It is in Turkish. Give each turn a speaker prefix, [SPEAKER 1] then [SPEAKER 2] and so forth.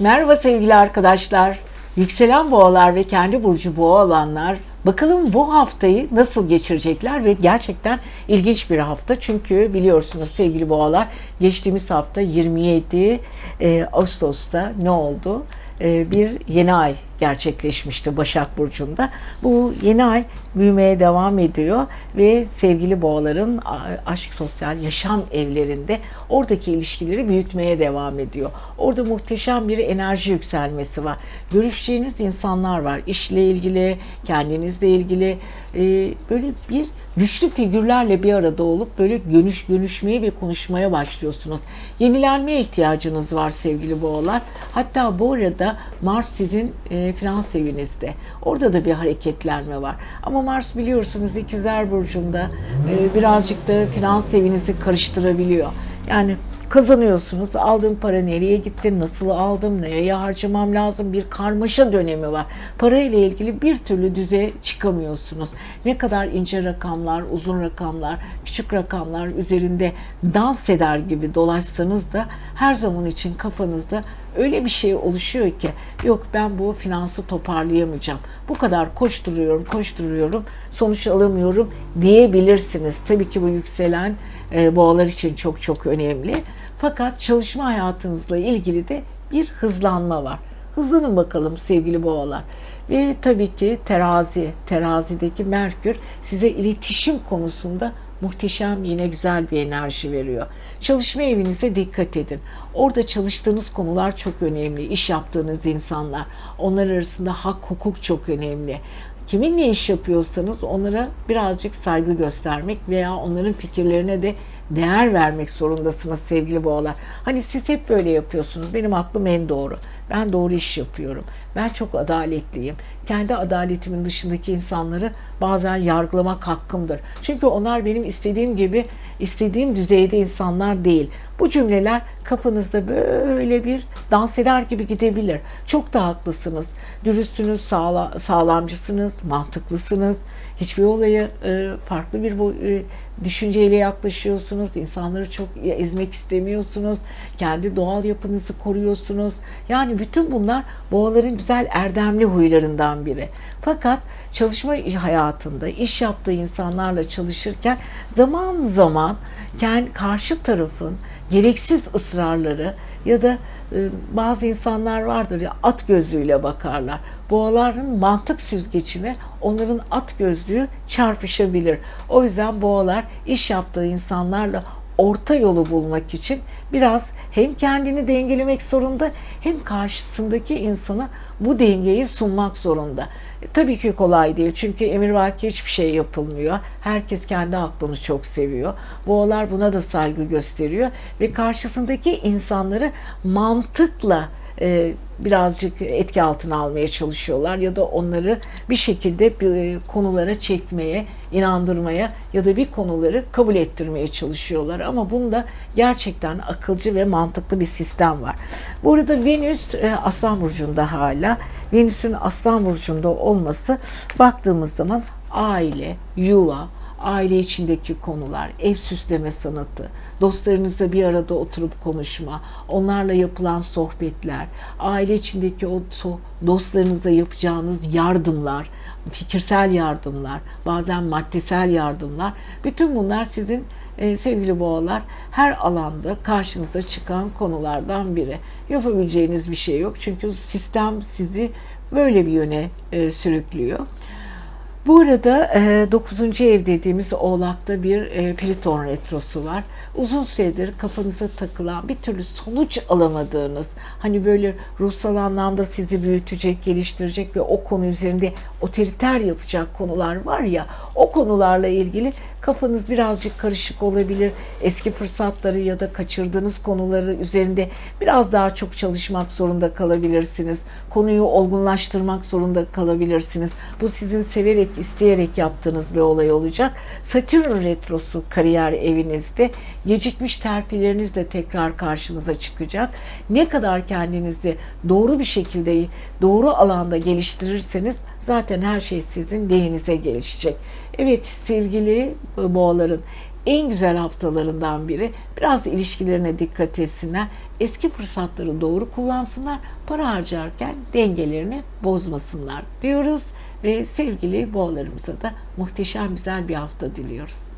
[SPEAKER 1] Merhaba sevgili arkadaşlar. Yükselen boğalar ve kendi burcu boğa olanlar bakalım bu haftayı nasıl geçirecekler ve gerçekten ilginç bir hafta. Çünkü biliyorsunuz sevgili boğalar geçtiğimiz hafta 27 e, Ağustos'ta ne oldu? E, bir yeni ay gerçekleşmişti Başak Burcu'nda. Bu yeni ay büyümeye devam ediyor ve sevgili boğaların aşk sosyal yaşam evlerinde oradaki ilişkileri büyütmeye devam ediyor. Orada muhteşem bir enerji yükselmesi var. Görüşeceğiniz insanlar var. İşle ilgili, kendinizle ilgili e, böyle bir güçlü figürlerle bir arada olup böyle görüş, görüşmeye ve konuşmaya başlıyorsunuz. Yenilenmeye ihtiyacınız var sevgili boğalar. Hatta bu arada Mars sizin e, finans evinizde. Orada da bir hareketlenme var. Ama Mars biliyorsunuz ikizler burcunda e, birazcık da finans evinizi karıştırabiliyor. Yani kazanıyorsunuz. Aldığım para nereye gitti? Nasıl aldım? Nereye harcamam lazım? Bir karmaşa dönemi var. Para ile ilgili bir türlü düzeye çıkamıyorsunuz. Ne kadar ince rakamlar, uzun rakamlar, küçük rakamlar üzerinde dans eder gibi dolaşsanız da her zaman için kafanızda öyle bir şey oluşuyor ki yok ben bu finansı toparlayamayacağım. Bu kadar koşturuyorum, koşturuyorum, sonuç alamıyorum diyebilirsiniz. Tabii ki bu yükselen e, boğalar için çok çok önemli. Fakat çalışma hayatınızla ilgili de bir hızlanma var. Hızlanın bakalım sevgili boğalar. Ve tabii ki terazi, terazideki Merkür size iletişim konusunda muhteşem yine güzel bir enerji veriyor. Çalışma evinize dikkat edin. Orada çalıştığınız konular çok önemli. İş yaptığınız insanlar. Onlar arasında hak hukuk çok önemli. Kiminle iş yapıyorsanız onlara birazcık saygı göstermek veya onların fikirlerine de değer vermek zorundasınız sevgili boğalar. Hani siz hep böyle yapıyorsunuz. Benim aklım en doğru. Ben doğru iş yapıyorum. Ben çok adaletliyim. Kendi adaletimin dışındaki insanları bazen yargılamak hakkımdır. Çünkü onlar benim istediğim gibi, istediğim düzeyde insanlar değil. Bu cümleler kafanızda böyle bir dans eder gibi gidebilir. Çok da haklısınız. Dürüstsünüz, sağla, sağlamcısınız, mantıklısınız. Hiçbir olaya e, farklı bir e, düşünceyle yaklaşıyorsunuz. İnsanları çok ezmek istemiyorsunuz. Kendi doğal yapınızı koruyorsunuz. Yani bütün bunlar boğaların güzel erdemli huylarından biri. Fakat çalışma hayatında iş yaptığı insanlarla çalışırken zaman zaman kendi karşı tarafın gereksiz ısrarları ya da e, bazı insanlar vardır ya at gözlüğüyle bakarlar. Boğaların mantık süzgecine onların at gözlüğü çarpışabilir. O yüzden boğalar iş yaptığı insanlarla orta yolu bulmak için biraz hem kendini dengelemek zorunda hem karşısındaki insana bu dengeyi sunmak zorunda. E, tabii ki kolay değil çünkü emirvaki hiçbir şey yapılmıyor. Herkes kendi aklını çok seviyor. Boğalar buna da saygı gösteriyor ve karşısındaki insanları mantıkla e, birazcık etki altına almaya çalışıyorlar ya da onları bir şekilde bir e, konulara çekmeye, inandırmaya ya da bir konuları kabul ettirmeye çalışıyorlar. Ama bunda gerçekten akılcı ve mantıklı bir sistem var. Burada Venüs e, Aslan Burcu'nda hala. Venüs'ün Aslan Burcu'nda olması baktığımız zaman aile, yuva, aile içindeki konular, ev süsleme sanatı, dostlarınızla bir arada oturup konuşma, onlarla yapılan sohbetler, aile içindeki o dostlarınızla yapacağınız yardımlar, fikirsel yardımlar, bazen maddesel yardımlar, bütün bunlar sizin e, sevgili boğalar her alanda karşınıza çıkan konulardan biri. Yapabileceğiniz bir şey yok çünkü sistem sizi böyle bir yöne e, sürüklüyor. Bu arada e, 9. ev dediğimiz oğlakta bir e, Plüton retrosu var. Uzun süredir kafanıza takılan bir türlü sonuç alamadığınız, hani böyle ruhsal anlamda sizi büyütecek, geliştirecek ve o konu üzerinde otoriter yapacak konular var ya, o konularla ilgili kafanız birazcık karışık olabilir. Eski fırsatları ya da kaçırdığınız konuları üzerinde biraz daha çok çalışmak zorunda kalabilirsiniz. Konuyu olgunlaştırmak zorunda kalabilirsiniz. Bu sizin severek, isteyerek yaptığınız bir olay olacak. Satürn retrosu kariyer evinizde gecikmiş terfileriniz de tekrar karşınıza çıkacak. Ne kadar kendinizi doğru bir şekilde, doğru alanda geliştirirseniz zaten her şey sizin lehinize gelişecek. Evet sevgili boğaların en güzel haftalarından biri. Biraz ilişkilerine dikkat etsinler. Eski fırsatları doğru kullansınlar. Para harcarken dengelerini bozmasınlar diyoruz ve sevgili boğalarımıza da muhteşem güzel bir hafta diliyoruz.